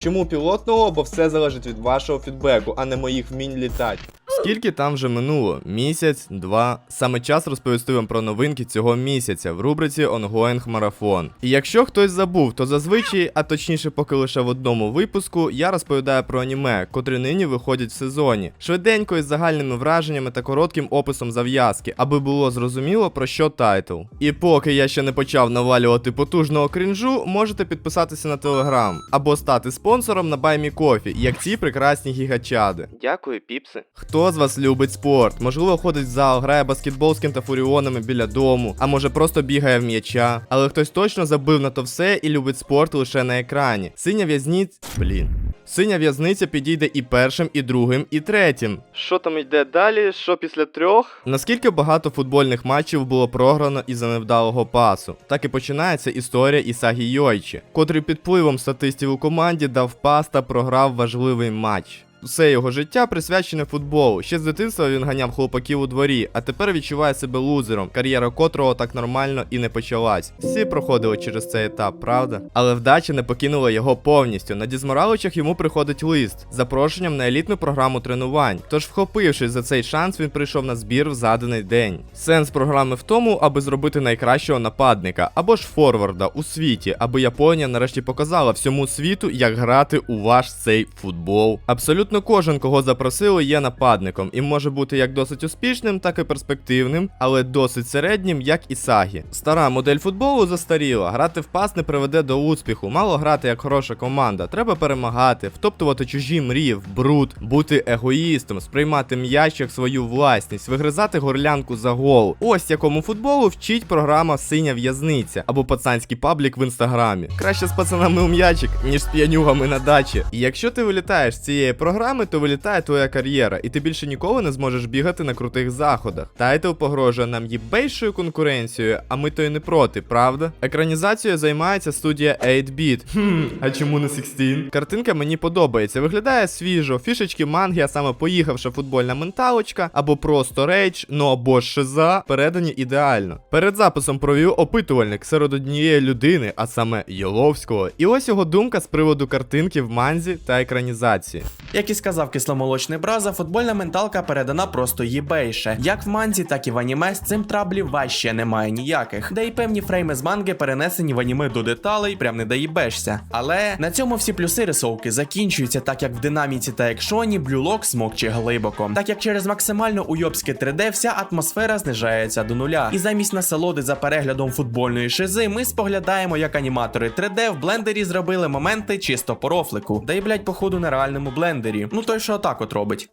Чому пілотного? Бо все залежить від вашого фідбеку, а не моїх вмінь літати. Скільки там вже минуло? Місяць, два. Саме час розповісти вам про новинки цього місяця в рубриці Ongoing Marathon. І якщо хтось забув, то зазвичай, а точніше, поки лише в одному випуску, я розповідаю про аніме, котрі нині виходять в сезоні, швиденько із загальними враженнями та коротким описом зав'язки, аби було зрозуміло про що тайтл. І поки я ще не почав навалювати потужного крінжу, можете підписатися на телеграм або стати спонсором на BuyMeCoffee, як ці прекрасні гігачади. Дякую, піпси. Хто з вас любить спорт? Можливо, ходить в зал, грає баскетбол з кентафуріонами біля дому, а може просто бігає в м'яча. Але хтось точно забив на то все і любить спорт лише на екрані. Синя в'язниця. Блін. Синя в'язниця підійде і першим, і другим, і третім. Що там йде далі? Що після трьох? Наскільки багато футбольних матчів було програно із-за невдалого пасу? Так і починається історія Ісагі Йойчі, котрий під впливом статистів у команді дав пас та програв важливий матч. Все його життя присвячене футболу. Ще з дитинства він ганяв хлопаків у дворі, а тепер відчуває себе лузером, кар'єра котрого так нормально і не почалась. Всі проходили через цей етап, правда? Але вдача не покинула його повністю. На Дізмораличах йому приходить лист з запрошенням на елітну програму тренувань. Тож, вхопившись за цей шанс, він прийшов на збір в заданий день. Сенс програми в тому, аби зробити найкращого нападника або ж форварда у світі, аби Японія нарешті показала всьому світу, як грати у ваш цей футбол. Абсолютно кожен, кого запросили, є нападником і може бути як досить успішним, так і перспективним, але досить середнім, як і Сагі. Стара модель футболу застаріла. Грати в пас не приведе до успіху. Мало грати як хороша команда. Треба перемагати, втоптувати чужі мрії в бруд, бути егоїстом, сприймати м'яч як свою власність, вигризати горлянку за гол. Ось якому футболу вчить програма Синя в'язниця або пацанський паблік в інстаграмі. Краще з пацанами у м'ячик, ніж з п'янюгами на дачі. І якщо ти вилітаєш з цієї програми, то вилітає твоя кар'єра, і ти більше ніколи не зможеш бігати на крутих заходах. Тайтл погрожує нам їбейшою конкуренцією, а ми то й не проти, правда? Екранізацією займається студія 8-Bit. Хм, а чому не 16? Картинка мені подобається. Виглядає свіжо, фішечки манги, а саме поїхавша футбольна менталочка, або просто рейдж, ну або шиза, передані ідеально. Перед записом провів опитувальник серед однієї людини, а саме Йоловського. І ось його думка з приводу картинки в манзі та екранізації. Як і сказав кисломолочний браза, футбольна менталка передана просто їбейше. Як в манзі, так і в аніме з цим траблів ваще немає ніяких. Де й певні фрейми з манги перенесені в аніме до деталей, прям не доїбешся. Але на цьому всі плюси рисовки закінчуються, так як в динаміці та екшоні блюлок смокче глибоко. Так як через максимально уйобське 3D вся атмосфера знижається до нуля. І замість насолоди за переглядом футбольної шизи, ми споглядаємо, як аніматори 3D в блендері зробили моменти чисто по рофлику. Да й блять, походу, на реальному блендері. Ну той, що отак от робить.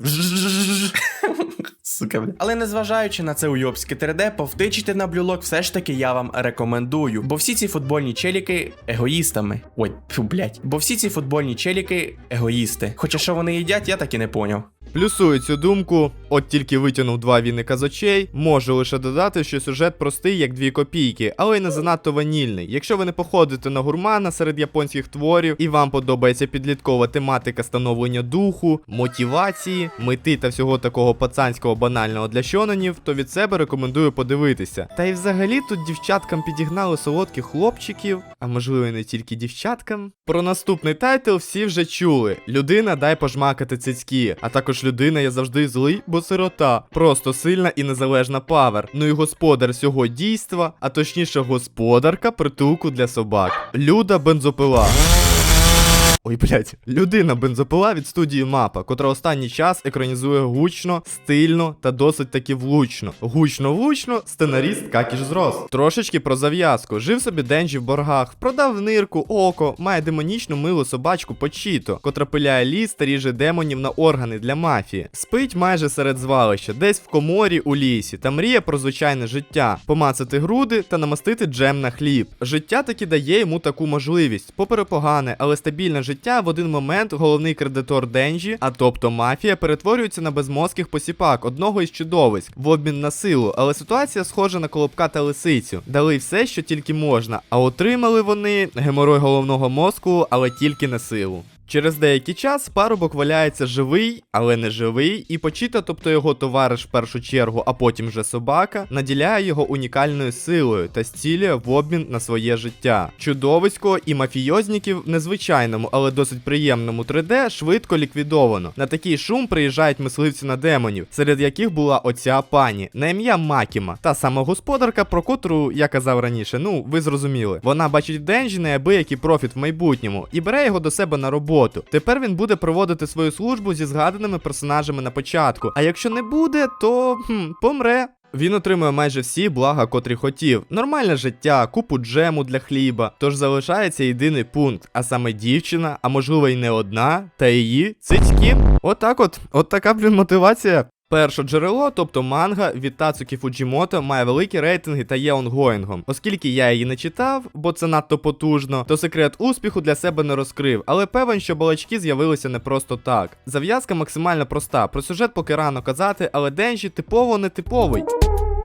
Сука, бля. Але незважаючи на це уйобське 3D, повтичити на блюлок все ж таки я вам рекомендую. Бо всі ці футбольні челіки егоїстами. Ой, блять. Бо всі ці футбольні челіки егоїсти. Хоча що вони їдять, я так і не поняв. Плюсую цю думку, от тільки витягнув два віника з очей. Можу лише додати, що сюжет простий, як дві копійки, але й не занадто ванільний. Якщо ви не походите на гурмана серед японських творів і вам подобається підліткова тематика становлення духу, мотивації, мети та всього такого пацанського банального для щонанів, то від себе рекомендую подивитися. Та й взагалі тут дівчаткам підігнали солодких хлопчиків, а можливо і не тільки дівчаткам. Про наступний тайтл всі вже чули: людина дай пожмакати цицькі, а також людина я завжди злий, бо сирота. Просто сильна і незалежна павер. Ну і господар цього дійства, а точніше господарка притулку для собак. Люда бензопила. Ой, блять, людина бензопила від студії Мапа, котра останній час екранізує гучно, стильно та досить таки влучно. Гучно влучно, сценаріст Какіш зрос. Трошечки про зав'язку. Жив собі Денджі в боргах, продав нирку, око, має демонічну милу собачку Почіто, котра пиляє ліс та ріже демонів на органи для мафії. Спить майже серед звалища, десь в коморі у лісі, та мріє про звичайне життя, помацати груди та намастити джем на хліб. Життя таки дає йому таку можливість, попри погане, але стабільне життя в один момент головний кредитор Денджі, а тобто мафія, перетворюється на безмозких посіпак одного із чудовиськ в обмін на силу. Але ситуація схожа на колобка та лисицю. Дали все, що тільки можна, а отримали вони геморой головного мозку, але тільки на силу. Через деякий час парубок валяється живий, але не живий, і Почіта, тобто його товариш в першу чергу, а потім вже собака, наділяє його унікальною силою та зцілює в обмін на своє життя. Чудовисько і мафійозніків в незвичайному, але досить приємному 3D швидко ліквідовано. На такий шум приїжджають мисливці на демонів, серед яких була оця пані на ім'я Макіма, та сама господарка, про котру я казав раніше. Ну, ви зрозуміли. Вона бачить Денджі неабиякий профіт в майбутньому і бере його до себе на роботу. Тепер він буде проводити свою службу зі згаданими персонажами на початку. А якщо не буде, то хм, помре. Він отримує майже всі блага, котрі хотів: нормальне життя, купу джему для хліба. Тож залишається єдиний пункт, а саме дівчина, а можливо й не одна, та її цицьки. Отак от, от така, блін, мотивація. Перше джерело, тобто манга від Тацуки Фуджімото, має великі рейтинги та є онгоїнгом. Оскільки я її не читав, бо це надто потужно, то секрет успіху для себе не розкрив, але певен, що балачки з'явилися не просто так. Зав'язка максимально проста. Про сюжет поки рано казати, але Денжі типово нетиповий.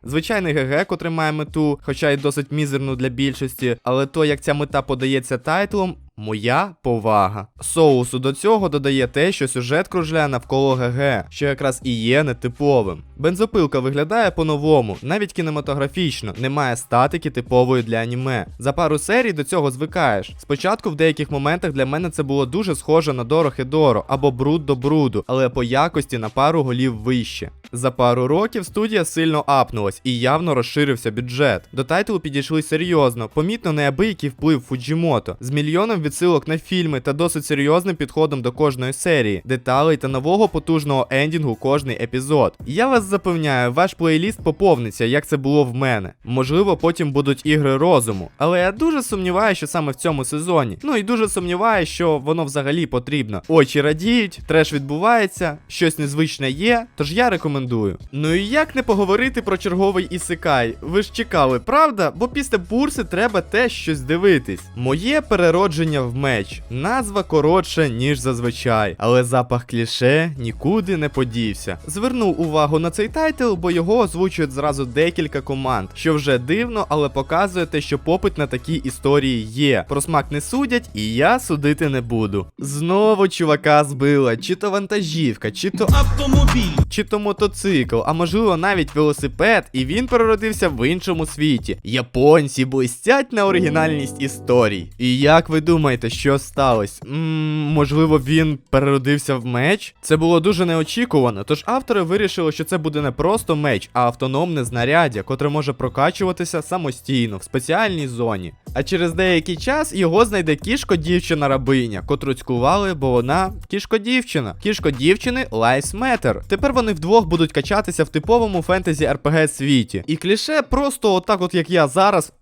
Звичайний ГГ, котрий має мету, хоча й досить мізерну для більшості, але то, як ця мета подається тайтлом. Моя повага. Соусу до цього додає те, що сюжет кружляє навколо ГГ, що якраз і є нетиповим. Бензопилка виглядає по-новому, навіть кінематографічно, немає статики типової для аніме. За пару серій до цього звикаєш. Спочатку в деяких моментах для мене це було дуже схоже на Доро Хедоро або бруд до бруду, але по якості на пару голів вище. За пару років студія сильно апнулась і явно розширився бюджет. До тайтлу підійшли серйозно, помітно неабиякий вплив Фуджімото з мільйоном відсилок на фільми та досить серйозним підходом до кожної серії, деталей та нового потужного ендінгу кожний епізод. Я вас запевняю, ваш плейліст поповниться, як це було в мене. Можливо, потім будуть ігри розуму, але я дуже сумніваюся, що саме в цьому сезоні. Ну і дуже сумніваюся, що воно взагалі потрібно. Очі радіють, треш відбувається, щось незвичне є, тож я рекомендую. Ну і як не поговорити про черговий ісикай? Ви ж чекали, правда? Бо після бурси треба теж щось дивитись. Моє переродження в меч. Назва коротша, ніж зазвичай, але запах кліше нікуди не подівся. Звернув увагу на цей тайтл, бо його озвучують зразу декілька команд, що вже дивно, але показує те, що попит на такі історії є. Про смак не судять, і я судити не буду. Знову чувака збила, чи то вантажівка, чи то автомобіль. чи то мотоцикл, а можливо навіть велосипед, і він переродився в іншому світі. Японці блистять на оригінальність історій. І як ви думаєте, що сталося? Ммм, можливо, він переродився в меч? Це було дуже неочікувано, тож автори вирішили, що це буде не просто меч, а автономне знаряддя, котре може прокачуватися самостійно в спеціальній зоні. А через деякий час його знайде кішко дівчина рабиня, котру цькували, бо вона кішко дівчина. Кішко дівчини Lives Matter. Тепер вони вдвох будуть качатися в типовому фентезі RPG світі. І кліше просто отак, от як я зараз.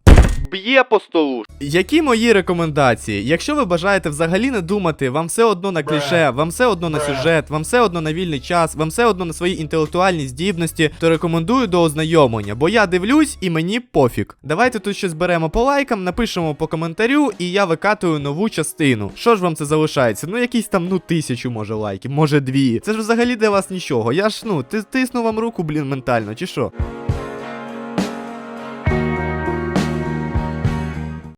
Б'є по столу. Які мої рекомендації? Якщо ви бажаєте взагалі не думати, вам все одно на кліше, вам все одно на сюжет, вам все одно на вільний час, вам все одно на свої інтелектуальні здібності, то рекомендую до ознайомлення, бо я дивлюсь і мені пофіг. Давайте тут щось беремо по лайкам, напишемо по коментарю, і я викатую нову частину. Що ж вам це залишається? Ну якісь там, ну тисячу, може, лайків, може дві. Це ж взагалі для вас нічого. Я ж ну ти тисну вам руку, блін, ментально, чи що?